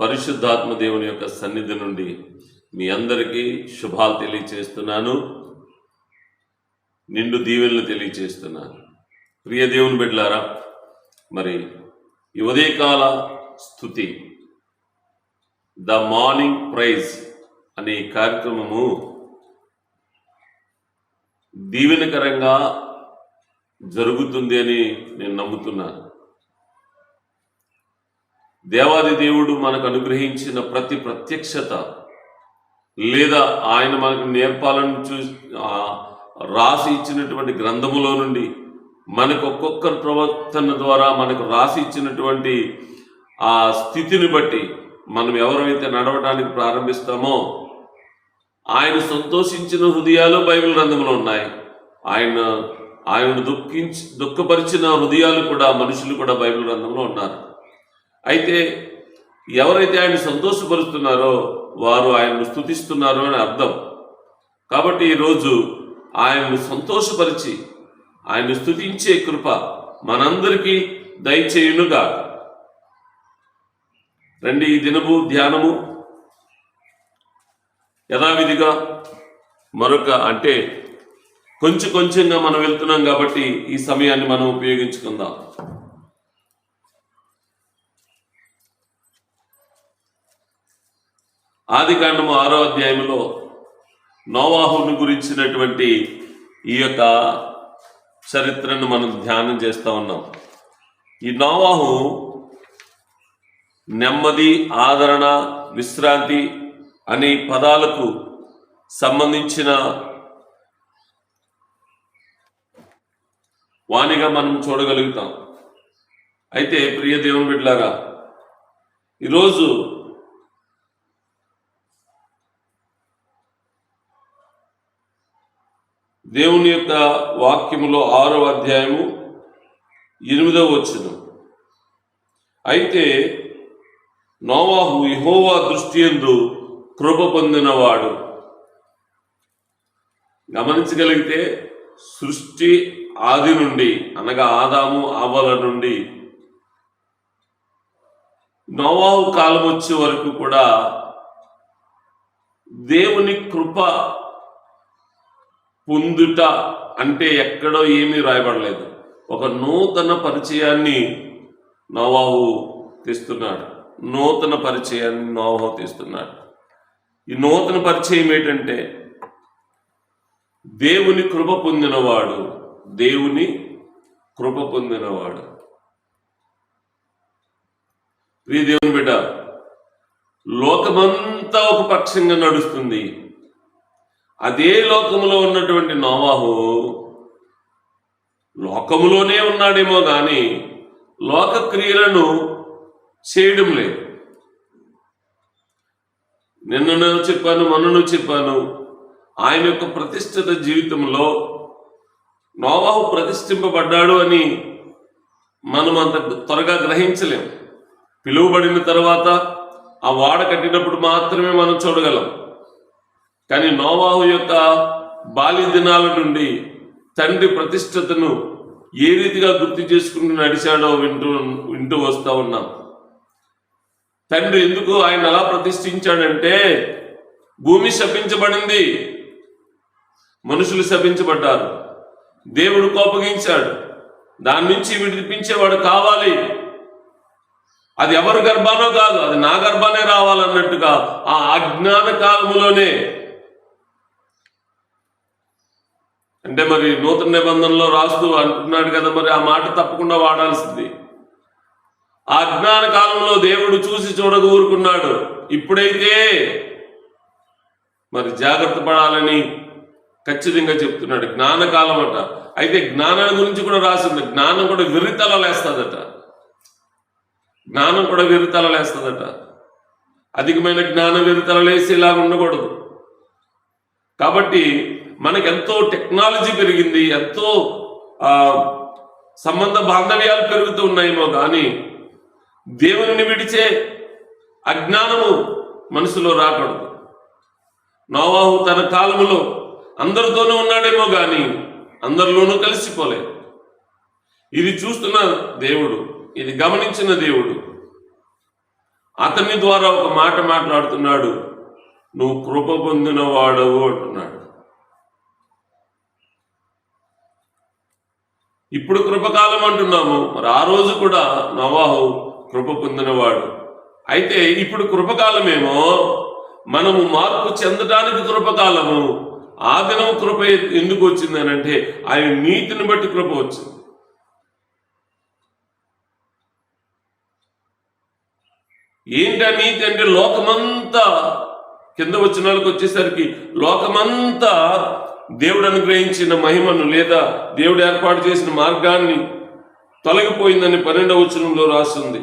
పరిశుద్ధాత్మ దేవుని యొక్క సన్నిధి నుండి మీ అందరికీ శుభాలు తెలియచేస్తున్నాను. నిండు దీవెనలు తెలియచేస్తున్నాను. ప్రియ దేవుని బిడ్డలారా మరి ఈ ఉదయకాల స్థుతి ద మార్నింగ్ ప్రైజ్ అనే కార్యక్రమము దీవెనకరంగా జరుగుతుంది అని నేను నమ్ముతున్నాను. దేవాది దేవుడు మనకు అనుగ్రహించిన ప్రతి ప్రత్యక్షత లేదా ఆయన మనకు నేర్పాలని చూ రాసి ఇచ్చినటువంటి గ్రంథములో నుండి మనకు ఒక్కొక్కరి ప్రవర్తన ద్వారా మనకు రాసి ఇచ్చినటువంటి ఆ స్థితిని బట్టి మనం ఎవరైతే నడవడానికి ప్రారంభిస్తామో ఆయన సంతోషించిన హృదయాలు బైబిల్ గ్రంథంలో ఉన్నాయి. ఆయన ఆయన దుఃఖించి దుఃఖపరిచిన హృదయాలు కూడా మనుషులు కూడా బైబిల్ గ్రంథంలో ఉన్నారు. అయితే ఎవరైతే ఆయన సంతోషపరుస్తున్నారో వారు ఆయన్ను స్థుతిస్తున్నారు అని అర్థం. కాబట్టి ఈరోజు ఆయన్ను సంతోషపరిచి ఆయన్ను స్థుతించే కృప మనందరికీ దయచేయునుగా రండి ఈ దినము ధ్యానము. యథావిధిగా మరొక అంటే కొంచెం కొంచెంగా మనం వెళ్తున్నాం కాబట్టి ఈ సమయాన్ని మనం ఉపయోగించుకుందాం. ఆది కాండము ఆరో అధ్యాయంలో నోవాహును గురించినటువంటి ఈ యొక్క చరిత్రను మనం ధ్యానం చేస్తూ ఉన్నాం. ఈ నోవాహు నెమ్మది ఆదరణ విశ్రాంతి అనే పదాలకు సంబంధించిన వాణిగా మనం చూడగలుగుతాం. అయితే ప్రియ దేవుని బిడ్లారా ఈరోజు దేవుని యొక్క వాక్యములో ఆరో అధ్యాయము ఎనిమిదవ వచ్చిన అయితే నోవాహు ఇహోవా దృష్టి ఎందు కృప పొందినవాడు. గమనించగలిగితే సృష్టి ఆది నుండి అనగా ఆదాము ఆవల నుండి నోవాహు కాలం వచ్చే వరకు కూడా దేవుని కృప పొందుట అంటే ఎక్కడో ఏమీ రాయబడలేదు. ఒక నూతన పరిచయాన్ని నోవాహు తెస్తున్నాడు. నూతన పరిచయాన్ని నోవాహు తెస్తున్నాడు. ఈ నూతన పరిచయం ఏంటంటే దేవుని కృప పొందినవాడు దేవుని కృప పొందినవాడు. ప్రియ దేవుని బిడ్డ లోకమంతా ఒక పక్షంగా నడుస్తుంది. అదే లోకములో ఉన్నటువంటి నోవాహు లోకములోనే ఉన్నాడేమో గాని లోక క్రియలను చేయడం లేదు. నిన్నను చెప్పాను మనను చెప్పాను. ఆయన యొక్క ప్రతిష్ఠిత జీవితంలో నోవాహు ప్రతిష్ఠింపబడ్డాడు అని మనం అంత త్వరగా గ్రహించలేం. పిలువబడిన తర్వాత ఆ వాడ కట్టినప్పుడు మాత్రమే మనం చూడగలం. కానీ నోవాహు యొక్క బాల్య దినాల నుండి తండ్రి ప్రతిష్టతను ఏ రీతిగా గుర్తు చేసుకుంటూ నడిచాడో వింటూ వింటూ వస్తూ ఉన్నాం. తండ్రి ఎందుకు ఆయన అలా ప్రతిష్ఠించాడంటే భూమి శపించబడింది మనుషులు శపించబడ్డారు దేవుడు కోపగించాడు దాని నుంచి విడిపించేవాడు కావాలి. అది ఎవరి గర్భానో కాదు అది నా గర్భానే రావాలన్నట్టుగా ఆ అజ్ఞాన కాలములోనే అంటే మరి నూతన నిబంధనలో రాస్తూ అంటున్నాడు కదా మరి ఆ మాట తప్పకుండా వాడాల్సింది. ఆ అజ్ఞాన కాలంలో దేవుడు చూసి చూడక ఊరుకున్నాడు. ఇప్పుడైతే మరి జాగ్రత్త పడాలని ఖచ్చితంగా చెప్తున్నాడు. జ్ఞానకాలం అట. అయితే జ్ఞానాన్ని గురించి కూడా రాసింది. జ్ఞానం కూడా విరితలలేస్తుందట జ్ఞానం కూడా విరితలలేస్తుందట అధికమైన జ్ఞానం విరితలలేసి ఇలా ఉండకూడదు. కాబట్టి మనకి ఎంతో టెక్నాలజీ పెరిగింది ఎంతో సంబంధ బాంధవ్యాలు పెరుగుతూ ఉన్నాయేమో కానీ దేవుని విడిచే అజ్ఞానము మనసులో రాకూడదు. నోవాహు తన కాలములో అందరితోనూ ఉన్నాడేమో గాని అందరిలోనూ కలిసిపోలే ఇది చూస్తున్న దేవుడు ఇది గమనించిన దేవుడు. అతని ద్వారా ఒక మాట మాట్లాడుతున్నాడు నువ్వు కృప పొందిన వాడవు అంటున్నాడు. ఇప్పుడు కృపకాలం అంటున్నాము. మరి ఆ రోజు కూడా నవాహు కృప పొందినవాడు. అయితే ఇప్పుడు కృపకాలమేమో? మనము మార్పు చెందడానికి కృపకాలము. ఆ దినం కృప ఎందుకు వచ్చింది అని అంటే ఆయన నీతిని బట్టి కృప వచ్చింది. ఏంటి నీతి అంటే లోకమంతా కింద వచ్చిన వాళ్ళకి వచ్చేసరికి లోకమంతా దేవుడు అనుగ్రహించిన మహిమను లేదా దేవుడు ఏర్పాటు చేసిన మార్గాన్ని తొలగిపోయిందని పన్నెండవ వచనంలో రాస్తుంది.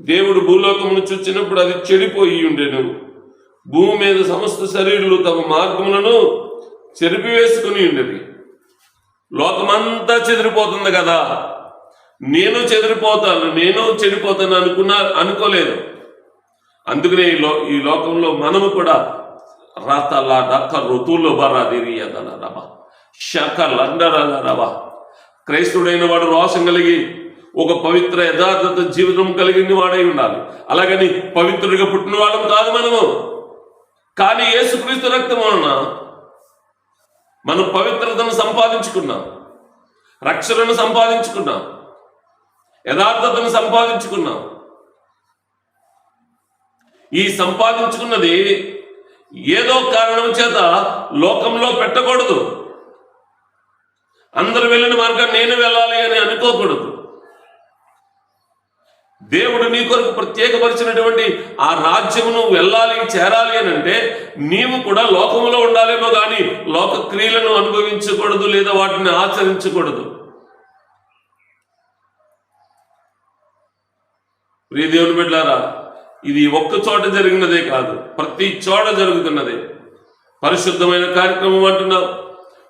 దేవుడు భూలోకమును చూచినప్పుడు అది చెడిపోయి ఉండేను. భూమి మీద సమస్త శరీరులు తమ మార్గములను చెరిపివేసుకుని ఉండేవి. లోకమంతా చెదిరిపోతుంది కదా. నేను చెదిరిపోతాను నేను చెడిపోతాను అనుకున్నా అనుకోలేదు. అందుకనే ఈ లో ఈ లోకంలో మనము కూడా రాతల డక్క ఋతువుల్లో బరాదిరియదల రవ శక రవ క్రైస్తుడైన వాడు రోషం కలిగి ఒక పవిత్ర యథార్థత జీవితం కలిగిన వాడై ఉండాలి. అలాగని పవిత్రుడిగా పుట్టిన వాళ్ళం కాదు మనము. కానీ యేసుక్రీస్తు రక్తం వలన మనం పవిత్రతను సంపాదించుకున్నాం. రక్షణను సంపాదించుకున్నాం. యథార్థతను సంపాదించుకున్నాం. ఈ సంపాదించుకున్నది ఏదో కారణం చేత లోకంలో పెట్టకూడదు. అందరు వెళ్ళిన మార్గం నేను వెళ్ళాలి అని అనుకోకూడదు. దేవుడు నీ కొరకు ప్రత్యేకపరిచినటువంటి ఆ రాజ్యమును వెళ్ళాలి చేరాలి అని అంటే నీవు కూడా లోకములో ఉండాలేమో కానీ లోక క్రియలను అనుభవించకూడదు లేదా వాటిని ఆచరించకూడదు. ప్రియ దేవుని బిడ్డారా ఇది ఒక్క చోట జరిగినదే కాదు ప్రతి చోట జరుగుతున్నదే. పరిశుద్ధమైన కార్యక్రమం అంటున్నావు.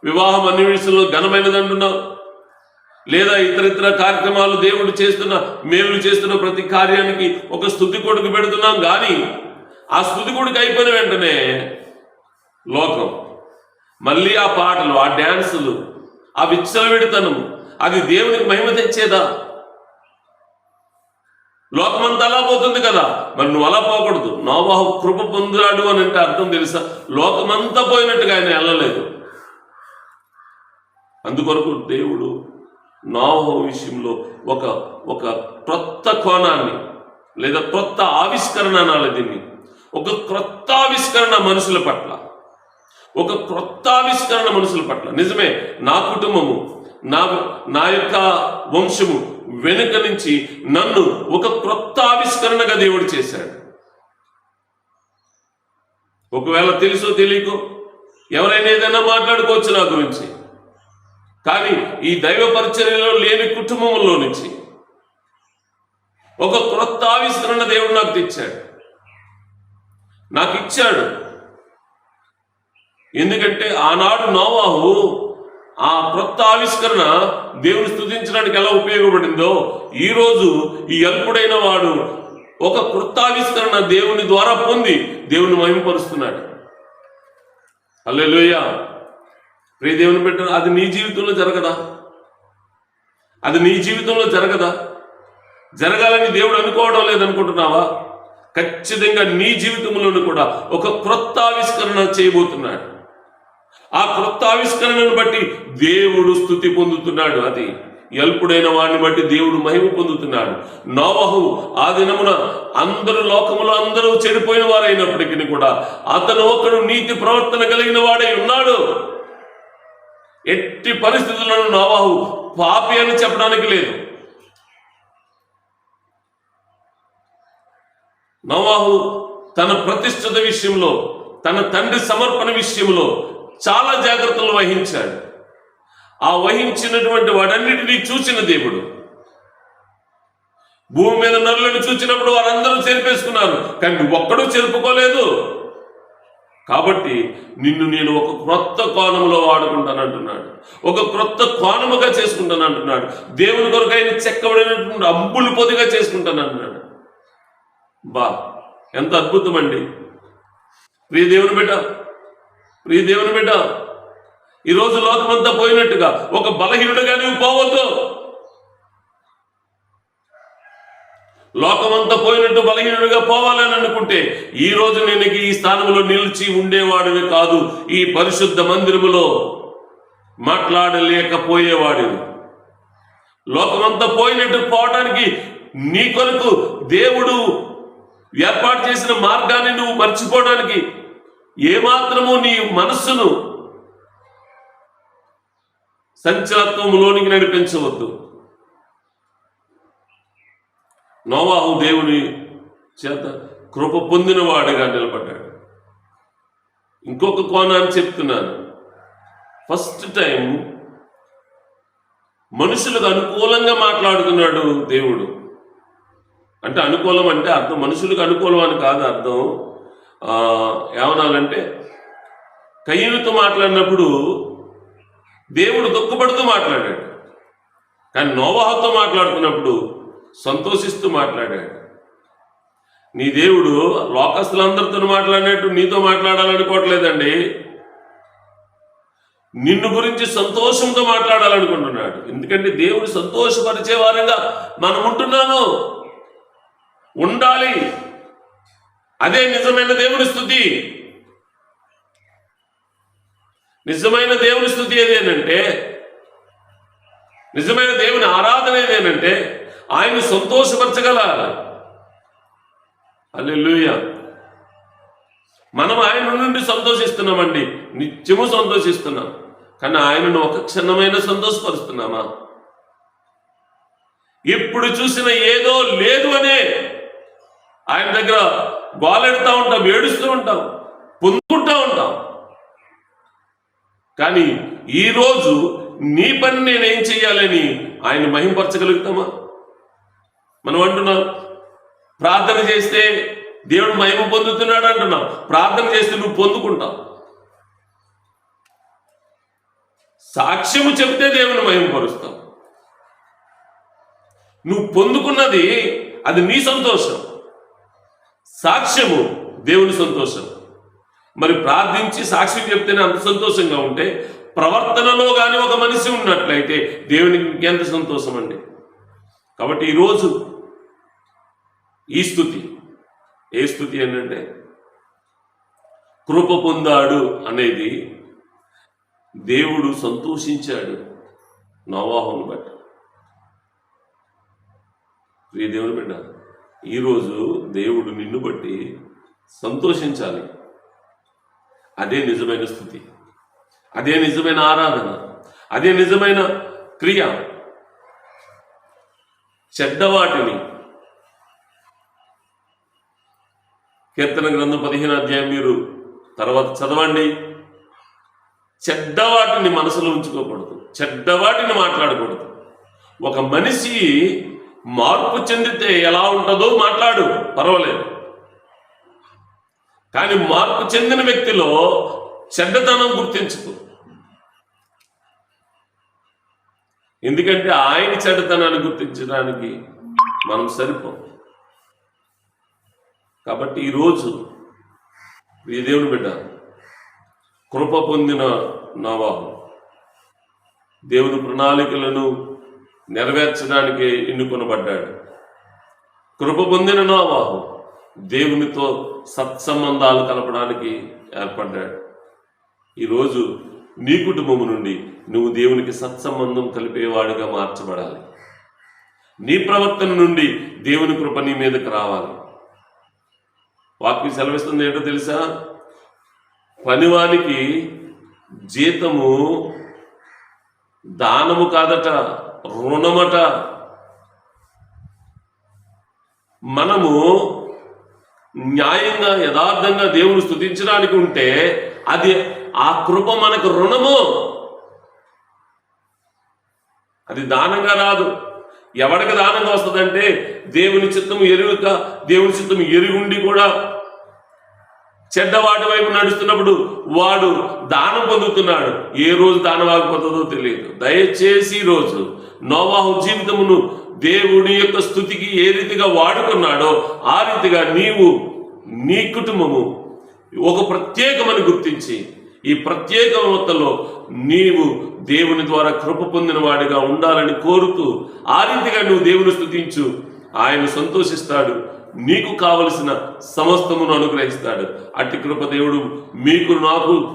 వివాహం అన్ని విషయంలో ఘనమైనది అంటున్నావు. లేదా ఇతర ఇతర కార్యక్రమాలు దేవుడు చేస్తున్న మేలు చేస్తున్న ప్రతి కార్యానికి ఒక స్థుతి కొడుకు పెడుతున్నాం కానీ ఆ స్థుతి కొడుకు అయిపోయిన వెంటనే లోకం మళ్ళీ ఆ పాటలు ఆ డ్యాన్సులు ఆ విచ్చలవిడితనము అది దేవునికి మహిమ తెచ్చేదా? లోకమంతా అలా పోతుంది కదా. మరి నువ్వు అలా పోకూడదు. నోవాహు కృప పొందాడు అని అంటే అర్థం తెలుసా? లోకమంతా పోయినట్టుగా ఆయన వెళ్ళలేదు. అందుకొరకు దేవుడు నోవాహు విషయంలో ఒక ఒక క్రొత్త కోణాన్ని లేదా క్రొత్త ఆవిష్కరణ అనాలి దీన్ని. ఒక క్రొత్త ఆవిష్కరణ మనుషుల పట్ల. ఒక క్రొత్త ఆవిష్కరణ మనుషుల పట్ల. నిజమే నా కుటుంబము నా నా యొక్క వంశము వెనుక నుంచి నన్ను ఒక క్రొత్త ఆవిష్కరణగా దేవుడు చేశాడు. ఒకవేళ తెలుసో తెలియకో ఎవరైనా ఏదైనా మాట్లాడుకోవచ్చు నా గురించి. కానీ ఈ దైవ పరిచర్యలో లేని కుటుంబంలో నుంచి ఒక క్రొత్త ఆవిష్కరణ దేవుడు నాకు తెచ్చాడు. నాకు ఇచ్చాడు. ఎందుకంటే ఆనాడు నోవాహు ఆ క్రొత్త ఆవిష్కరణ దేవుని స్థుతించడానికి ఎలా ఉపయోగపడిందో ఈరోజు ఈ అల్పుడైన వాడు ఒక క్రొత్త ఆవిష్కరణ దేవుని ద్వారా పొంది దేవుని మహిమపరుస్తున్నాడు. అల్లెలుయ్య ప్రే దేవుని పెట్ట అది నీ జీవితంలో జరగదా? అది నీ జీవితంలో జరగదా? జరగాలని దేవుడు అనుకోవడం లేదనుకుంటున్నావా? ఖచ్చితంగా నీ జీవితంలోనూ కూడా ఒక క్రొత్త ఆవిష్కరణ చేయబోతున్నాడు. ఆ క్రొత్త ఆవిష్కరణను బట్టి దేవుడు స్థుతి పొందుతున్నాడు అది. ఎల్పుడైన వాడిని బట్టి దేవుడు మహిమ పొందుతున్నాడు. నోవహు ఆ దినమున అందరు లోకములో అందరూ చెడిపోయిన వారైనప్పటికీ కూడా అతను ఒకడు నీతి ప్రవర్తన కలిగిన వాడై ఉన్నాడు. ఎట్టి పరిస్థితులను నోవాహు పాపి అని చెప్పడానికి లేదు. నోవాహు తన ప్రతిష్టత విషయంలో తన తండ్రి సమర్పణ విషయంలో చాలా జాగ్రత్తలు వహించాడు. ఆ వహించినటువంటి వాడన్నిటినీ చూసిన దేవుడు. భూమి మీద నరులను చూసినప్పుడు వారందరూ చెరిపేసుకున్నారు. కానీ ఒక్కడూ చెరుపుకోలేదు. కాబట్టి నిన్ను నేను ఒక క్రొత్త కోణంలో వాడుకుంటానంటున్నాడు. ఒక క్రొత్త కోణముగా చేసుకుంటాను అంటున్నాడు దేవుని కొరకు ఆయన చెక్కబడినటువంటి అంబులు పొదిగా చేసుకుంటాను అంటున్నాడు బా ఎంత అద్భుతం అండి ప్రియ దేవుని బిడ్డ ప్రియ దేవుని బిడ్డ ఈరోజు లోకమంతా పోయినట్టుగా ఒక బలహీనుడుగా నీవు పోవద్దు. లోకమంతా పోయినట్టు బలహీనుడిగా పోవాలని అనుకుంటే ఈ రోజు నేను ఈ స్థానంలో నిలిచి ఉండేవాడివి కాదు. ఈ పరిశుద్ధ మందిరములో మాట్లాడలేకపోయేవాడివి. లోకమంతా పోయినట్టు పోవడానికి నీ కొరకు దేవుడు ఏర్పాటు చేసిన మార్గాన్ని నువ్వు మర్చిపోవడానికి ఏమాత్రము నీ మనస్సును సంచలత్వంలోనికి నడిపించవద్దు. నోవాహు దేవుని చేత కృప పొందినవాడిగా నిలబడ్డాడు. ఇంకొక కోణాన్ని చెప్తున్నాను. ఫస్ట్ టైం మనుషులకు అనుకూలంగా మాట్లాడుతున్నాడు దేవుడు. అంటే అనుకూలం అంటే అర్థం మనుషులకు అనుకూలం అని కాదు అర్థం. ఏమనాలంటే కయ్యూతో మాట్లాడినప్పుడు దేవుడు దుఃఖపడుతూ మాట్లాడాడు. కానీ నోవాహతో మాట్లాడుతున్నప్పుడు సంతోషిస్తూ మాట్లాడాడు. నీ దేవుడు లోకస్తులందరితో మాట్లాడినట్టు నీతో మాట్లాడాలనుకోవట్లేదండి. నిన్ను గురించి సంతోషంతో మాట్లాడాలనుకుంటున్నాడు. ఎందుకంటే దేవుడు సంతోషపరిచే వారంగా మనం ఉంటున్నాము ఉండాలి. అదే నిజమైన దేవుని స్థుతి. నిజమైన దేవుని స్థుతి ఏదేనంటే నిజమైన దేవుని ఆరాధన ఏదేనంటే ఆయన సంతోషపరచగల అల్లెలుయ మనం ఆయన నుండి సంతోషిస్తున్నామండి. నిత్యము సంతోషిస్తున్నాం. కానీ ఆయనను ఒక క్షణమైన సంతోషపరుస్తున్నామా? ఎప్పుడు చూసిన ఏదో లేదు అనే ఆయన దగ్గర గోలెడుతూ ఉంటాం ఏడుస్తూ ఉంటాం పొందుకుంటూ ఉంటాం. కానీ ఈరోజు నీ పని నేనేం చెయ్యాలని ఆయన మహింపరచగలుగుతామా? మనం అంటున్నాం ప్రార్థన చేస్తే దేవుడు మహిమ పొందుతున్నాడు అంటున్నాం ప్రార్థన చేస్తే నువ్వు పొందుకుంటావు. సాక్ష్యము చెబితే దేవుని మహిమపరుస్తావు నువ్వు పొందుకున్నది అది నీ సంతోషం. సాక్ష్యము దేవుని సంతోషం. మరి ప్రార్థించి సాక్ష్యం చెప్తేనే అంత సంతోషంగా ఉంటే ప్రవర్తనలో కానీ ఒక మనిషి ఉన్నట్లయితే దేవునికి ఇంకెంత సంతోషం అండి కాబట్టి ఈరోజు ఈ స్థుతి. ఏ స్థుతి ఏంటంటే కృప పొందాడు అనేది దేవుడు సంతోషించాడు నవాహును బట్టి. ప్రియ దేవుని బిడ్డ ఈరోజు దేవుడు నిన్ను బట్టి సంతోషించాలి. అదే నిజమైన స్థుతి. అదే నిజమైన ఆరాధన. అదే నిజమైన క్రియ. చెడ్డవాటిని. కీర్తన గ్రంథం పదిహేను అధ్యాయం మీరు తర్వాత చదవండి. చెడ్డవాటిని మనసులో ఉంచుకోకూడదు. చెడ్డవాటిని మాట్లాడకూడదు. ఒక మనిషి మార్పు చెందితే ఎలా ఉంటుందో మాట్లాడు. పర్వాలేదు. కానీ మార్పు చెందిన వ్యక్తిలో చెడ్డతనం గుర్తించుకో. ఎందుకంటే ఆయన చెడ్డతనాన్ని గుర్తించడానికి మనం సరిపోం కాబట్టి ఈరోజు ఈ దేవుని బిడ్డ కృప పొందిన నవాహు దేవుని ప్రణాళికలను నెరవేర్చడానికి ఎన్నుకొనబడ్డాడు. కృప పొందిన నోవాహు దేవునితో సత్సంబంధాలు కలపడానికి ఏర్పడ్డాడు. ఈరోజు నీ కుటుంబము నుండి నువ్వు దేవునికి సత్సంబంధం కలిపేవాడిగా మార్చబడాలి. నీ ప్రవర్తన నుండి దేవుని కృప నీ మీదకి రావాలి. వాక్యం సెలవిస్తుంది ఏంటో తెలుసా? పనివానికి జీతము దానము కాదట. రుణమట. మనము న్యాయంగా యథార్థంగా దేవుని స్థుతించడానికి ఉంటే అది ఆ కృప మనకు రుణము. అది దానంగా రాదు. ఎవడికి దానంగా వస్తుందంటే దేవుని చిత్తము ఎరుగుక దేవుని చిత్తము ఎరుగుండి కూడా. చెడ్డవాటి వైపు నడుస్తున్నప్పుడు వాడు దానం పొందుతున్నాడు. ఏ రోజు దానం ఆగిపోతుందో తెలియదు. దయచేసి ఈ రోజు నోవాహు జీవితమును దేవుని యొక్క స్థుతికి ఏ రీతిగా వాడుకున్నాడో ఆ రీతిగా నీవు నీ కుటుంబము ఒక ప్రత్యేకమని గుర్తించి ఈ ప్రత్యేకమతలో నీవు దేవుని ద్వారా కృప పొందిన వాడిగా ఉండాలని కోరుతూ ఆ రీతిగా నువ్వు దేవుని స్థుతించు. ఆయన సంతోషిస్తాడు. నీకు కావలసిన సమస్తమును అనుగ్రహిస్తాడు. అట్టి కృప దేవుడు మీకు నాకు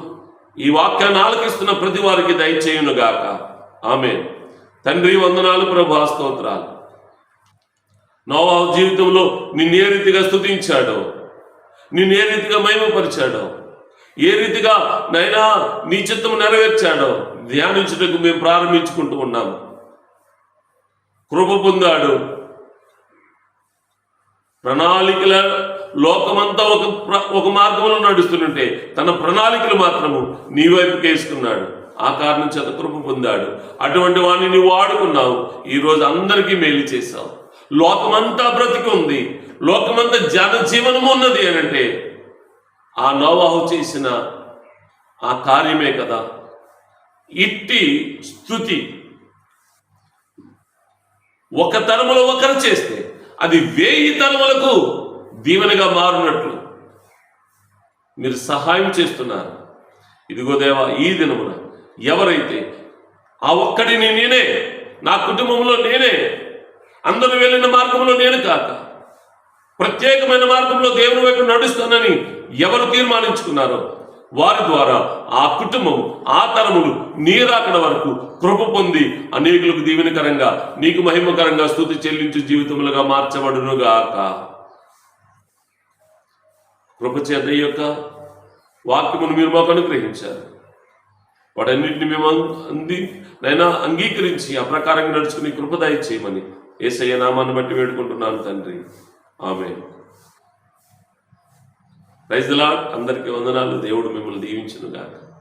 ఈ వాక్యాన్ని ఆలకిస్తున్న ప్రతి వారికి దయచేయునుగాక. ఆమె తండ్రి వందనాలు ప్రభు స్తోత్రాలు నోవా జీవితంలో నిన్ను ఏ రీతిగా స్తుతించాడో నిన్ను ఏ రీతిగా మహిమపరిచాడో ఏ రీతిగా నైనా నీ చిత్తము నెరవేర్చాడో ధ్యానించుటకు మేము ప్రారంభించుకుంటూ ఉన్నాము కృప పొందాడు. ప్రణాళికల లోకమంతా ఒక ప్ర- ఒక మార్గంలో నడుస్తుంటే తన ప్రణాళికలు మాత్రము నీ వైపు వేసుకున్నాడు. ఆ కారణం చేత కృప పొందాడు. అటువంటి వాడిని నువ్వు వాడుకున్నావు. ఈరోజు అందరికీ మేలు చేశావు. లోకమంతా బ్రతికి ఉంది లోకమంతా జన జీవనము ఉన్నది అని అంటే ఆ నోవాహు చేసిన ఆ కార్యమే కదా. ఇట్టి స్థుతి ఒక తరములో ఒకరు చేస్తే అది వేయి తరములకు దీవెనగా మారునట్లు మీరు సహాయం చేస్తున్నారు. ఇదిగో దేవా ఈ దినమున ఎవరైతే ఆ ఒక్కడిని నేనే నా కుటుంబంలో నేనే అందరూ వెళ్ళిన మార్గంలో నేను కాక ప్రత్యేకమైన మార్గంలో దేవుని వైపు నడుస్తానని ఎవరు తీర్మానించుకున్నారో వారి ద్వారా ఆ కుటుంబం ఆ తరములు నీరాకడ వరకు కృప పొంది అనేకులకు దీవెనకరంగా నీకు మహిమకరంగా స్థుతి చెల్లించు జీవితములుగా మార్చబడునుగాక. కృపచేత యొక్క వాక్యమును మీరు మాకు అనుగ్రహించారు. వాటన్నింటిని మేము అంది నైనా అంగీకరించి ఆ ప్రకారంగా నడుచుకుని కృపదాయి చేయమని ఏసయ్య నామాన్ని బట్టి వేడుకుంటున్నాను తండ్రి. ఆమె రైజులా అందరికీ వందనాలు. దేవుడు మిమ్మల్ని దీవించును గాక